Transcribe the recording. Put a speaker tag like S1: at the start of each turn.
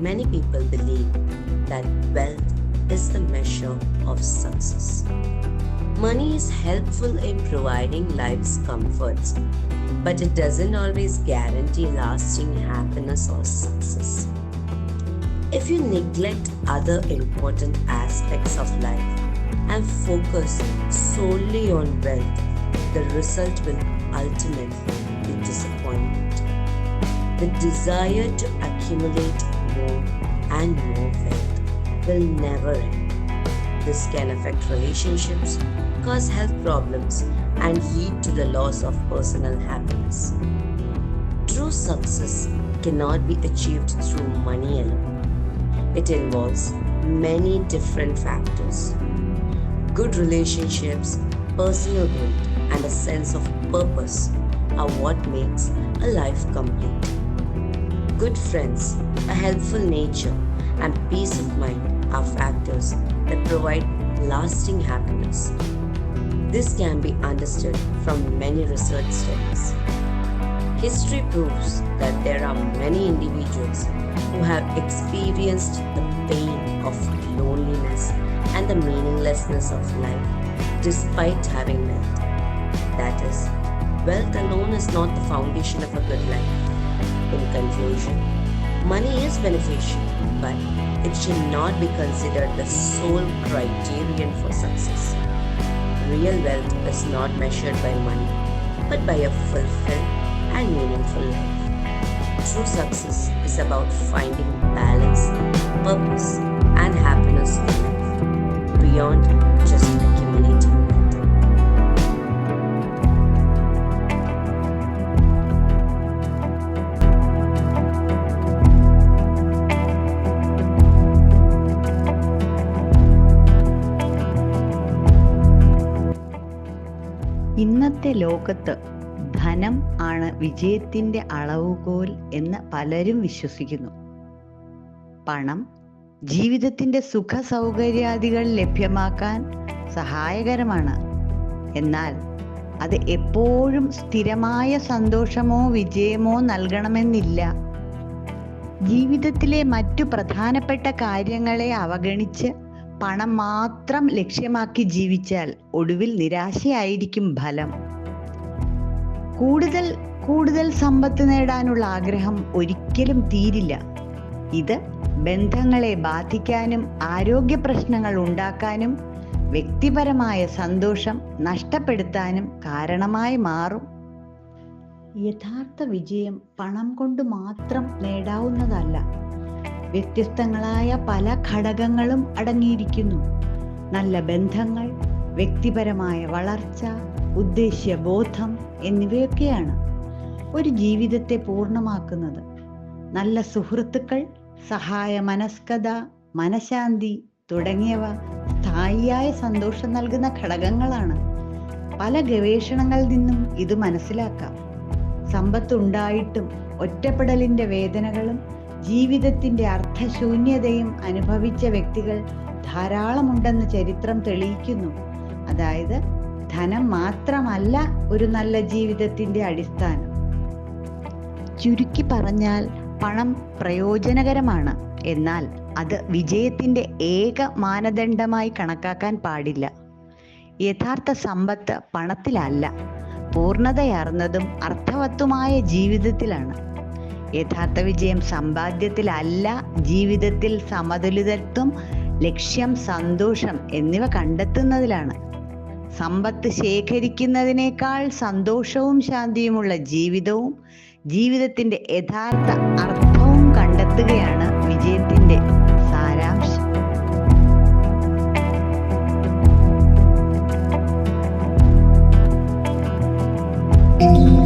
S1: many people believe that wealth is the measure of success. Money is helpful in providing life's comforts, but it doesn't always guarantee lasting happiness or success. If you neglect other important aspects of life and focus solely on wealth, the result will ultimately be disappointment. The desire to accumulate and more will never end. This can affect relationships, cause health problems, and lead to the loss of personal happiness. True success cannot be achieved through money alone. It involves many different factors. Good relationships, personal growth, and a sense of purpose are what makes a life complete. Good friends, a helpful nature, and peace of mind are factors that provide lasting happiness. This can be understood from many research studies. History proves that there are many individuals who have experienced the pain of loneliness and the meaninglessness of life despite having wealth. That is, wealth alone is not the foundation of a good life. In conclusion, money is beneficial, but it should not be considered the sole criterion for success. Real wealth is not measured by money, but by a fulfilled and meaningful life. True success is about finding balance, purpose, and happiness in life beyond
S2: ഇന്നത്തെ ലോകത്ത് ധനം ആണ് വിജയത്തിന്റെ അളവുകോൽ എന്ന് പലരും വിശ്വസിക്കുന്നു. പണം ജീവിതത്തിന്റെ സുഖ സൗകര്യാദികൾ ലഭ്യമാക്കാൻ സഹായകരമാണ്. എന്നാൽ അത് എപ്പോഴും സ്ഥിരമായ സന്തോഷമോ വിജയമോ നൽകണമെന്നില്ല. ജീവിതത്തിലെ മറ്റു പ്രധാനപ്പെട്ട കാര്യങ്ങളെ അവഗണിച്ച് പണം മാത്രം ലക്ഷ്യമാക്കി ജീവിച്ചാൽ ഒടുവിൽ നിരാശയായിരിക്കും ഫലം. കൂടുതൽ കൂടുതൽ സമ്പത്ത് നേടാനുള്ള ആഗ്രഹം ഒരിക്കലും തീരില്ല. ഇത് ബന്ധങ്ങളെ ബാധിക്കാനും ആരോഗ്യ പ്രശ്നങ്ങൾ ഉണ്ടാക്കാനും വ്യക്തിപരമായ സന്തോഷം നഷ്ടപ്പെടുത്താനും കാരണമായി മാറും. യഥാർത്ഥ വിജയം പണം കൊണ്ട് മാത്രം നേടാവുന്നതല്ല വ്യത്യസ്തങ്ങളായ പല ഘടകങ്ങളും അടങ്ങിയിരിക്കുന്നു. നല്ല ബന്ധങ്ങൾ വ്യക്തിപരമായ വളർച്ച ഉദ്ദേശ്യബോധം എന്നിവയൊക്കെയാണ് ഒരു ജീവിതത്തെ പൂർണമാക്കുന്നത്. നല്ല സുഹൃത്തുക്കൾ സഹായ മനസ്കത മനഃശാന്തി തുടങ്ങിയവ സ്ഥായിയായ സന്തോഷം നൽകുന്ന ഘടകങ്ങളാണ്. പല ഗവേഷണങ്ങളിൽ നിന്നും ഇത് മനസ്സിലാക്കാം. സമ്പത്തുണ്ടായിട്ടും ഒറ്റപ്പെടലിന്റെ വേദനകളും ജീവിതത്തിന്റെ അർത്ഥശൂന്യതയും അനുഭവിച്ച വ്യക്തികൾ ധാരാളമുണ്ടെന്ന് ചരിത്രം തെളിയിക്കുന്നു. അതായത് ധനം മാത്രമല്ല ഒരു നല്ല ജീവിതത്തിന്റെ അടിസ്ഥാനം. ചുരുക്കി പറഞ്ഞാൽ പണം പ്രയോജനകരമാണ്. എന്നാൽ അത് വിജയത്തിന്റെ ഏക മാനദണ്ഡമായി കണക്കാക്കാൻ പാടില്ല. യഥാർത്ഥ സമ്പത്ത് പണത്തിലല്ല പൂർണതയാർന്നതും അർത്ഥവത്തുമായ ജീവിതത്തിലാണ്. യഥാർത്ഥ വിജയം സമ്പാദ്യത്തിലല്ല ജീവിതത്തിൽ സമതുലിതത്വം ലക്ഷ്യം സന്തോഷം എന്നിവ കണ്ടെത്തുന്നതിലാണ്. സമ്പത്ത് ശേഖരിക്കുന്നതിനേക്കാൾ സന്തോഷവും ശാന്തിയുമുള്ള ജീവിതവും ജീവിതത്തിന്റെ യഥാർത്ഥ അർത്ഥവും കണ്ടെത്തുകയാണ് വിജയത്തിന്റെ സാരാംശം. thank you